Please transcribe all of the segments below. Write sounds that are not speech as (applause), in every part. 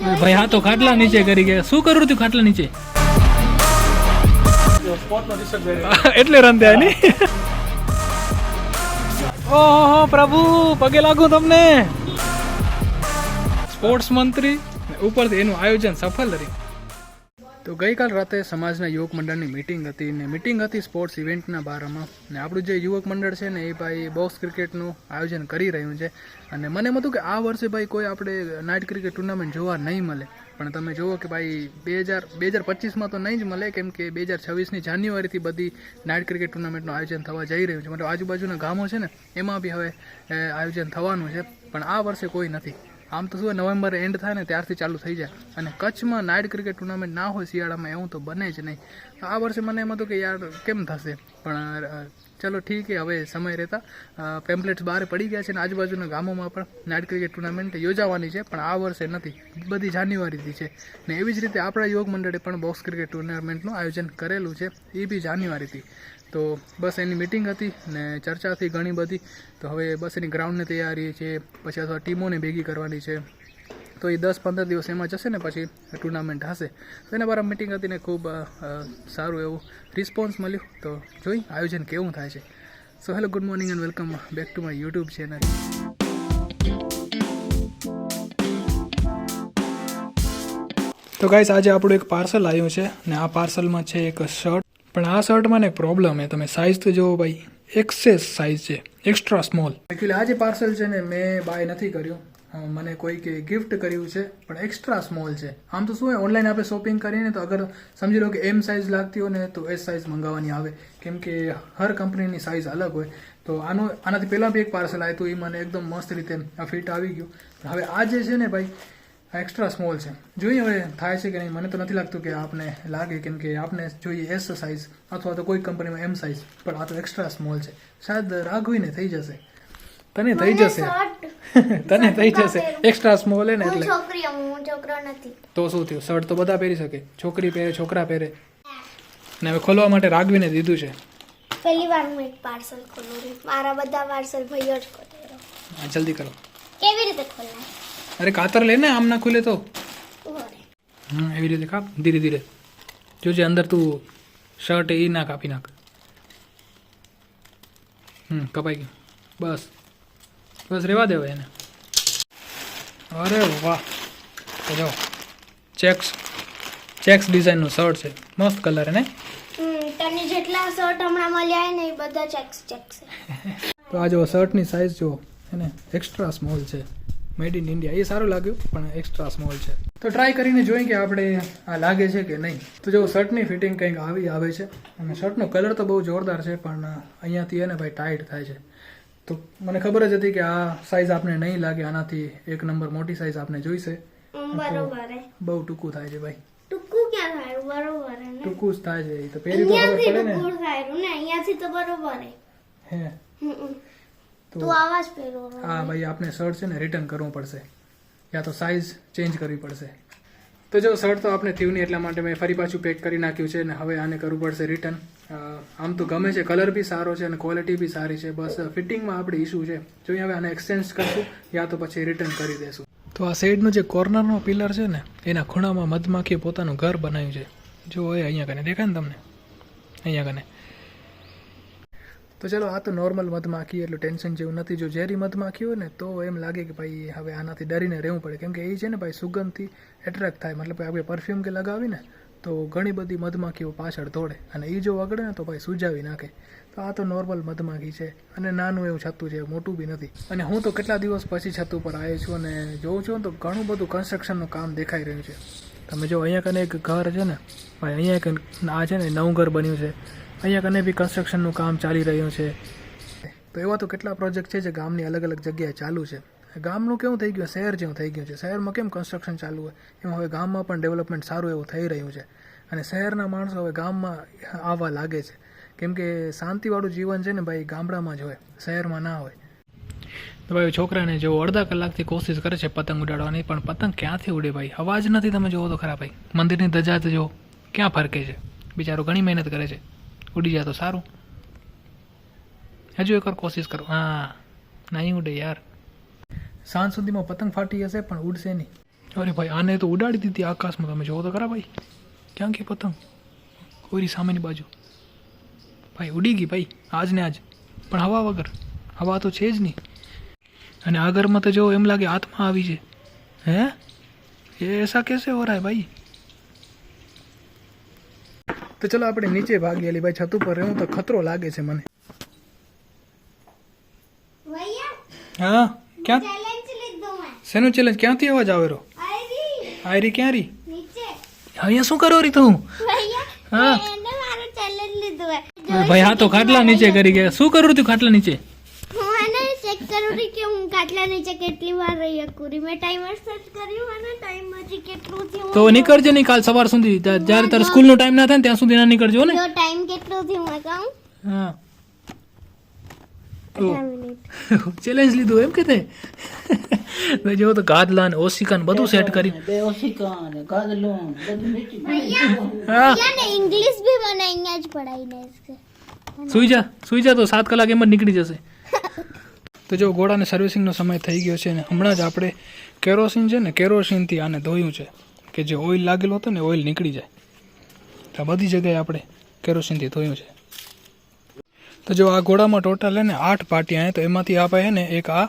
ભાઈ, હા તો ખાટલા નીચે કરી ગયા. શું કરું તું ખાટલા નીચે? એટલે રન થયા ની ઓહો, પ્રભુ, પગે લાગુ તમને. સ્પોર્ટ્સ મંત્રી. ઉપરથી એનું આયોજન સફળ રહ્યું. તો ગઈકાલ રાતે સમાજના યુવક મંડળની મિટિંગ હતી ને મિટિંગ હતી સ્પોર્ટ્સ ઇવેન્ટના બારામાં. ને આપણું જે યુવક મંડળ છે ને એ ભાઈ બોક્સ ક્રિકેટનું આયોજન કરી રહ્યું છે. અને મને એમ હતું કે આ વર્ષે ભાઈ કોઈ આપણે નાઇટ ક્રિકેટ ટુર્નામેન્ટ જોવા નહીં મળે. પણ તમે જુઓ કે ભાઈ બે હજાર બે હજાર પચીસમાં તો નહીં જ મળે, કેમ કે બે હજાર છવ્વીસની જાન્યુઆરીથી બધી નાઇટ ક્રિકેટ ટુર્નામેન્ટનું આયોજન થવા જઈ રહ્યું છે. મતલબ આજુબાજુના ગામો છે ને, એમાં બી હવે આયોજન થવાનું છે. પણ આ વર્ષે કોઈ નથી. આમ તો શું નવેમ્બર એન્ડ થાય ને ત્યારથી ચાલુ થઈ જાય. અને કચ્છમાં નાઇટ ક્રિકેટ ટુર્નામેન્ટ ના હોય શિયાળામાં, એવું તો બને જ નહીં. આ વર્ષે મને એમ હતું કે યાર, કેમ થશે? પણ ચલો ઠીક છે, હવે સમય રહેતા પેમ્પલેટ્સ બહાર પડી ગયા છે અને આજુબાજુના ગામોમાં પણ નાઇટ ક્રિકેટ ટુર્નામેન્ટ યોજાવાની છે, પણ આ વર્ષે નથી. બધી જાન્યુઆરીથી છે. ને એવી જ રીતે આપણા યોગ મંડળે પણ બોક્સ ક્રિકેટ ટુર્નામેન્ટનું આયોજન કરેલું છે, એ બી જાન્યુઆરીથી. તો બસ એની મિટિંગ હતી ને ચર્ચા થઈ ઘણી બધી. તો હવે બસ એની ગ્રાઉન્ડની તૈયારી છે, પછી અથવા ટીમોને ભેગી કરવાની છે. તો એ દસ પંદર દિવસ એમાં જશે ને પછી ટુર્નામેન્ટ હશે. તો એના બારા મિટિંગ હતી ને ખૂબ સારું એવું રિસ્પોન્સ મળ્યું. તો જોઈ, આયોજન કેવું થાય છે. So hello good morning and welcome back to my YouTube channel તો ગાઈસ આજે આપણું એક પાર્સલ આવ્યું છે ને આ પાર્સલમાં છે એક શર્ટ પણ આ શર્ટમાં ને પ્રોબ્લેમ છે. તમે સાઇઝ તો જુઓ ભાઈ એક્સેસ સાઇઝ છે. એક્સ્ટ્રા સ્મોલ એકચ્યુઅલી આ જે પાર્સલ છે ને મેં બાય નથી કર્યું. મને કોઈકે ગિફ્ટ કર્યું છે પણ એક્સ્ટ્રા સ્મોલ છે. આમ તો શું હોય ઓનલાઈન આપણે શોપિંગ કરીને તો અગર સમજી લો કે એમ સાઇઝ લાગતી હોય ને તો એ સાઇઝ મંગાવવાની આવે. કેમ કે હર કંપનીની સાઇઝ અલગ હોય. તો આનો આનાથી પહેલાં બી એક પાર્સલ આવ્યું હતું એ મને એકદમ મસ્ત રીતે ફિટ આવી ગયું. પણ હવે આ જે છે ને ભાઈ આ એક્સ્ટ્રા સ્મોલ છે. જોઈએ હવે થાય છે કે નહીં મને તો નથી લાગતું કે આપને લાગે કેમ કે આપને જોઈએ એસ સાઇઝ અથવા તો કોઈ કંપનીમાં એમ સાઇઝ પણ આ તો એક્સ્ટ્રા સ્મોલ છે. શાયદ રાઘવીને થઈ જશે. તને થઈ જશે. (laughs) તને થઈ જશે. એક્સ્ટ્રા સ્મોલ હે ને એટલે. છોકરી હું છોકરો નથી. તો શું થયું? શર્ટ તો બધા પહેરી શકે. છોકરી પહેરે છોકરા પહેરે. ને હવે ખોલવા માટે રાગવીને દીધું છે. પહેલી વાર હું એક પાર્સલ ખોલું મારા બધા પાર્સલ ભાઈઓ જ ખોલે. હા જલ્દી કરો. કેવી રીતે ખોલાય? અરે કાતર લે ને આમ ના ખુલે તો. હમ એવી રીતે કાપ ધીરે ધીરે. જોજે અંદર તું શર્ટ એ ના કાપી નાખ. હમ કપાઈ ગયું. બસ. બસ રહેવા દેવો એને. અરે વાહ. જો. ચેક્સ ચેક્સ ડિઝાઇનનું શર્ટ છે. મસ્ત કલર ને? હમ, તને જેટલા શર્ટ હમણાં મળ્યા ને એ બધા ચેક્સ ચેક્સ છે તો આ જો શર્ટની સાઇઝ જો એને એક્સ્ટ્રા સ્મોલ છે. મેડ ઇન ઇન્ડિયા એ સારું લાગ્યું પણ એક્સ્ટ્રા સ્મોલ છે. તો ટ્રાય કરીને જોઈએ કે આપણે આ લાગે છે કે નહીં. તો જો શર્ટની ફિટિંગ કંઈક આવી આવે છે. અને શર્ટનો કલર તો બહુ જોરદાર છે પણ અહીંયાથી એને ભાઈ ટાઈટ થાય છે. તો મને ખબર જ હતી કે આ સાઇઝ આપણે નહીં લાગે આનાથી એક નંબર મોટી સાઇઝ આપને જોઈશે. બરોબર બહુ ટૂંકું થાય છે ભાઈ. ટૂંકું ક્યાં થાય? બરોબર ટૂંકું જ થાય છે તો પહેરી તો ખબર પડે ને. અહીંયાથી તો બરોબર હે. તો આવા જ પહેરો હા ભાઈ આપણે શર્ટ છે ને રિટર્ન કરવું પડશે. યા તો સાઇઝ ચેન્જ કરવી પડશે. તો જો શર્ટ તો આપણે થયું નહીં એટલા માટે મેં ફરી પાછું પેક કરી નાખ્યું છે ને હવે આને કરવું પડશે રિટર્ન આમ તો ગમે છે કલર બી સારો છે અને ક્વોલિટી બી સારી છે. બસ ફિટિંગમાં આપણે ઇશ્યુ છે. જોઈએ હવે આને એક્સચેન્જ કરશું, યા તો પછી રિટર્ન કરી દેશું. તો આ સાઈડનો જે કોર્નરનો પિલર છે ને, એના ખૂણામાં મધમાખીએ પોતાનું ઘર બનાવ્યું છે. જો એ અહીંયા કને, દેખાય ને તમને? અહીંયા કને? તો ચલો આ તો નોર્મલ મધમાખી એટલું ટેન્શન જેવું નથી. જો ઝેરી મધમાખી હોય ને, તો એમ લાગે કે ભાઈ હવે આનાથી ડરીને રહેવું પડે. કેમ કે એ છે ને ભાઈ સુગંધથી એટ્રેક્ટ થાય. મતલબ આપણે પરફ્યુમ કે લગાવીને, તો ઘણી બધી મધમાખીઓ પાછળ દોડે. અને એ જો વગડે ને, તો ભાઈ સુજાવી નાખે. તો આ તો નોર્મલ મધમાખી છે. અને નાનું એવું છતું છે, મોટું બી નથી. અને હું તો કેટલા દિવસ પછી છતું પર આવ્યો છું અને જોઉં છું તો ઘણું બધું કન્સ્ટ્રક્શનનું કામ દેખાઈ રહ્યું છે. તમે જો અહીંયા કને એક ઘર છે ને, ભાઈ અહીંયા એક આ છે ને, નવું ઘર બન્યું છે. અહીંયા કને બી કન્સ્ટ્રક્શનનું કામ ચાલી રહ્યું છે. તો એવા તો કેટલા પ્રોજેક્ટ છે જે ગામની અલગ અલગ જગ્યાએ ચાલુ છે. ગામનું કેવું થઈ ગયું? શહેર જેવું થઈ ગયું છે. શહેરમાં કેમ કન્સ્ટ્રક્શન ચાલુ હોય? એમાં હવે ગામમાં પણ ડેવલપમેન્ટ સારું એવું થઈ રહ્યું છે. અને શહેરના માણસો હવે ગામમાં આવવા લાગે છે. કેમ કે શાંતિવાળું જીવન છે ને ભાઈ ગામડામાં જ હોય. શહેરમાં ના હોય. તો ભાઈ છોકરાને જો અડધા કલાકથી કોશિશ કરે છે પતંગ ઉડાડવાની, પણ પતંગ ક્યાંથી ઉડે ભાઈ? અવાજ નથી તમે જોવો તો ખરા ભાઈ. મંદિરની ધજા તો જો ક્યાં ફરકે છે? બિચારો ઘણી મહેનત કરે છે. ઉડી જાય તો સારું. હજુ એકવાર કોશિશ કરો. હા, નહીં ઉડે યાર. સાંજ સુધીમાં પતંગ ફાટી જશે પણ ઉડશે નહીં. અરે ભાઈ, આને તો ઉડાડી દીધી આકાશમાં. તમે જોવો તો ખરા ભાઈ. ક્યાં કે પતંગ? ઓરી સામેની બાજુ. ભાઈ, ઉડી ગઈ ભાઈ, આજ ને આજ. પણ હવા વગર. હવા તો છે જ નહીં. અને આ ઘરમાં તો જો એમ લાગે આત્મા આવી છે. હે? એ એસા કેસે હો ભાઈ? તો ચલો આપણે નીચે ભાગીએ. અલીભાઈ છત ઉપર રહેવું તો ખતરો લાગે છે મને. હા? ક્યાં? ચેલેન્જ શેનું ચેલેન્જ ક્યાંથી અવાજ આવે રો આયરી. ક્યાં રી અહીંયા શું કરો રી તું? હા. ભાઈ હા તો ખાટલા નીચે કરી ગયા. શું કરું તું ખાટલા નીચે? હું એને ચેક કરું કે હું ખાટલા નીચે કેટલી વાર રહી કુરી મેં ટાઈમર સેટ કર્યો અને ટાઈમ હજી કેટલો થયો તો નીકળજો નહીં કાલ સવાર સુધી. જ્યારે તારે સ્કૂલનો ટાઈમ ના થાય ત્યાં સુધી ના નીકળજો ને? ટાઈમ કેટલો થયો મને કહું. ચેલેન્જ (laughs) લીધું એમ કે તે? મેં (laughs) જોયું તો ગાદલાન ઓશિકાન બધું સેટ કરી બે ઓશિકાન ગાદલોન હા. ઇંગ્લિશ ભી બનાઈને જ પઢાઈને સુઈ જા સુઈ જા તો સાત કલાક એમ જ નીકળી જશે. તો જો ઘોડાને સર્વિસિંગનો સમય થઈ ગયો છે ને હમણાં જ આપણે કેરોસીન છે ને કેરોસીનથી આને ધોયું છે કે જે ઓઇલ લાગેલો હતો ને ઓઇલ નીકળી જાય. આ બધી જગ્યાએ આપણે કેરોસીનથી ધોયું છે. તો જો આ ઘોડામાં ટોટલ હે ને આઠ પાટિયા હે તો એમાંથી આપણે ને એક આ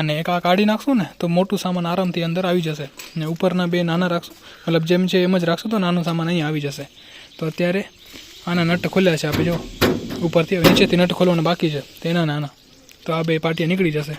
અને એક આ કાઢી નાખશું ને તો મોટું સામાન આરામથી અંદર આવી જશે. ને ઉપરના બે નાના રાખશું, મતલબ જેમ છે એમ જ રાખશું તો નાનું સામાન અહીં આવી જશે. તો અત્યારે આના નટ ખોલ્યા છે આપણે જો ઉપરથી, નીચેથી નટ ખોલવાના બાકી છે. તેના નાના. તો આ બે પાટિયા નીકળી જશે.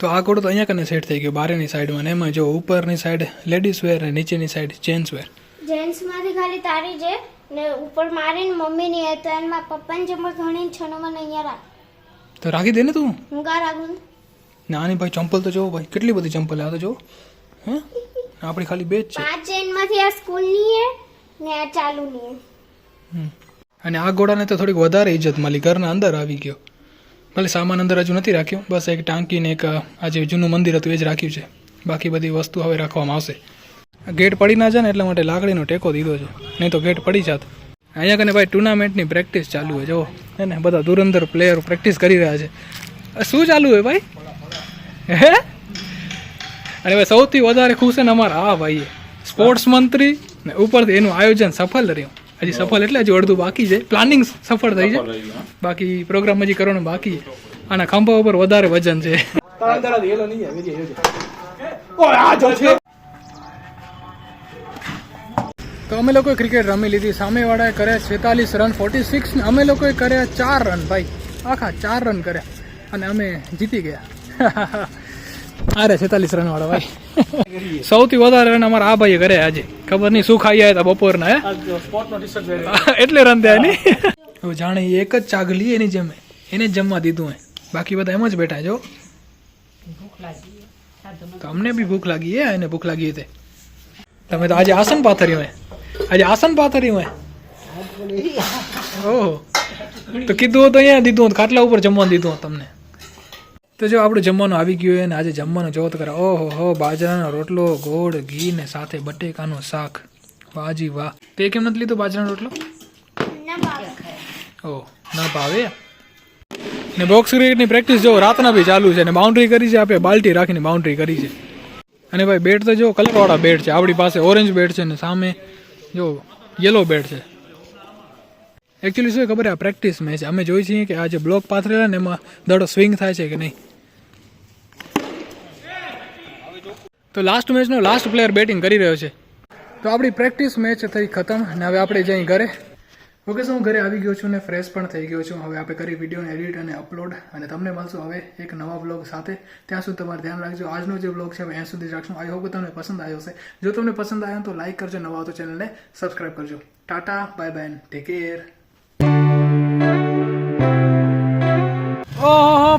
તો આ કોડ તો અહીંયા કને સેટ થઈ ગયો બારેની સાઈડમાં ને એમાં જો ઉપરની સાઈડ લેડીઝ વેર અને નીચેની સાઈડ જેન્ટ્સ વેર જેન્ટ્સમાંથી ખાલી તારી છે ને ઉપર મારી ને મમ્મી ની હે તો એને પપ્પાની જમા ઘણી છનો મને અહીંયા રાખ. તો રાખી દે ને તું? હું કા રાખું નાની ભાઈ ચંપલ તો જોવો ભાઈ કેટલી બધી ચંપલ આ તો જોવો. હે? આપણી ખાલી બે જ છે. પાંચ ચેનમાંથી આ સ્કૂલની હે ને આ ચાલુ ની હે. અને આ ઘોડાને તો થોડીક વધારે ઇજ્જત મળી. ઘરના અંદર આવી ગયો. ભલે સામાન અંદર હજુ નથી રાખ્યું બસ એક ટાંકી ને એક આ જે જૂનું મંદિર હતું એ જ રાખ્યું છે. બાકી બધી વસ્તુ હવે રાખવામાં આવશે. ગેટ પડી ના જાય ને એટલા માટે લાકડીનો ટેકો દીધો છે. નહીં તો ગેટ પડી જાત. અહીંયા કને ભાઈ ટુર્નામેન્ટની પ્રેક્ટિસ ચાલુ હોય જો હે ને? બધા દુરંદર પ્લેયર પ્રેક્ટિસ કરી રહ્યા છે. શું ચાલુ હોય ભાઈ? હે? અને હવે સૌથી વધારે ખુશ છે ને અમારા આ ભાઈ સ્પોર્ટ્સ મંત્રી ને ઉપરથી એનું આયોજન સફળ રહ્યું. હજી સફળ એટલે હજી અડધું બાકી છે. પ્લાનિંગ સફળ થઈ છે. બાકી પ્રોગ્રામ હજી કરવાનું બાકી છે. આના ખંભા ઉપર વધારે વજન છે. તો અમે લોકોએ ક્રિકેટ રમી લીધી. સામેવાળાએ કર્યા છેતાલીસ રન ફોર્ટી સિક્સ ને અમે લોકોએ કર્યા ચાર રન ભાઈ. આખા ચાર રન કર્યા. અને અમે જીતી ગયા. (laughs) અરે છેતાલીસ રન વાળા ભાઈ. (laughs) સૌથી વધારે રન અમારા આ ભાઈ કરે આજે. ખબર નહીં શું ખાઈ આવ્યા હતા બપોરના હે? (laughs) એટલે રન થયા નહીં. જાણે એક જ ચાગલી એની જમે. એને જ જમવા દીધું હે. બાકી બધા એમ જ બેઠા જો તો અમને બી ભૂખ લાગી હે એને ભૂખ લાગી હતી તમે તો આજે આસન પાથર્યું હે. આજે આસન પાથર્યું હે. ઓહો. તો કીધું હોત તો અહીંયા દીધું હતું ખાટલા ઉપર જમવાનું દીધું હોત તમને. તો જો આપણું જમવાનું આવી ગયું ને આજે જમવાનું જોવો તો કરે ઓહો હો બાજરાનો રોટલો ગોળ ઘી ને સાથે બટેકાનું શાક. વાજી વાહ. તે કેમ નથી લીધો બાજરાનો રોટલો? ઓહ ના ભાવે? ને બોક્સ ક્રિકેટની પ્રેક્ટિસ જો રાતના બી ચાલુ છે ને બાઉન્ડ્રી કરી છે આપણે બાલ્ટી રાખીને બાઉન્ડ્રી કરી છે. અને ભાઈ બેટ તો જો કલરવાળા બેટ છે આપણી પાસે ઓરેન્જ બેટ છે ને સામે જો યલો બેટ છે. એકચ્યુઅલી શું ખબર આ પ્રેક્ટિસ મેચ અમે જોઈ છીએ કે આ જે બ્લોક પાથરેલા ને એમાં દડો સ્વિંગ થાય છે કે નહીં. તો લાસ્ટ મેચનો લાસ્ટ પ્લેયર બેટિંગ કરી રહ્યો છે. તો આપણી પ્રેક્ટિસ મેચ થઈ ખતમ અને હવે આપણે જઈ ઘરે. ઓકે, શું હું ઘરે આવી ગયો છું ને ફ્રેશ પણ થઈ ગયો છું. હવે આપણે કરી વિડીયોને એડિટ અને અપલોડ અને તમને મળશું હવે એક નવા બ્લોગ સાથે. ત્યાં સુધી તમારે ધ્યાન રાખજો. આજનો જે બ્લોગ છે અહીં સુધી રાખશું. આઈ હોપ તમને પસંદ આવ્યો હશે. જો તમને પસંદ આવ્યો તો લાઇક કરજો. નવા તો ચેનલને સબસ્ક્રાઈબ કરજો. Tata bye bye take care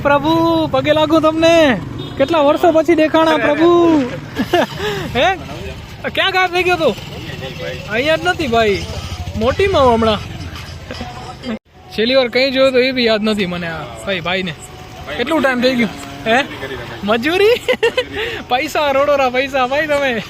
પ્રભુ, પગે લાગુ તમને. કેટલા વર્ષો પછી દેખાણા, પ્રભુ. હે? ક્યાં ગાયબ થઈ ગયો તો? અહીંયા જ નથી ભાઈ. મોટીમાં હમણાં. છેલ્લી વાર કઈ જોયું તો એ બી યાદ નથી મને આ ભાઈ, ભાઈને. કેટલું ટાઈમ થઈ ગયું? હે? મજૂરી? પૈસા, રોડોરા પૈસા, ભાઈ તમે.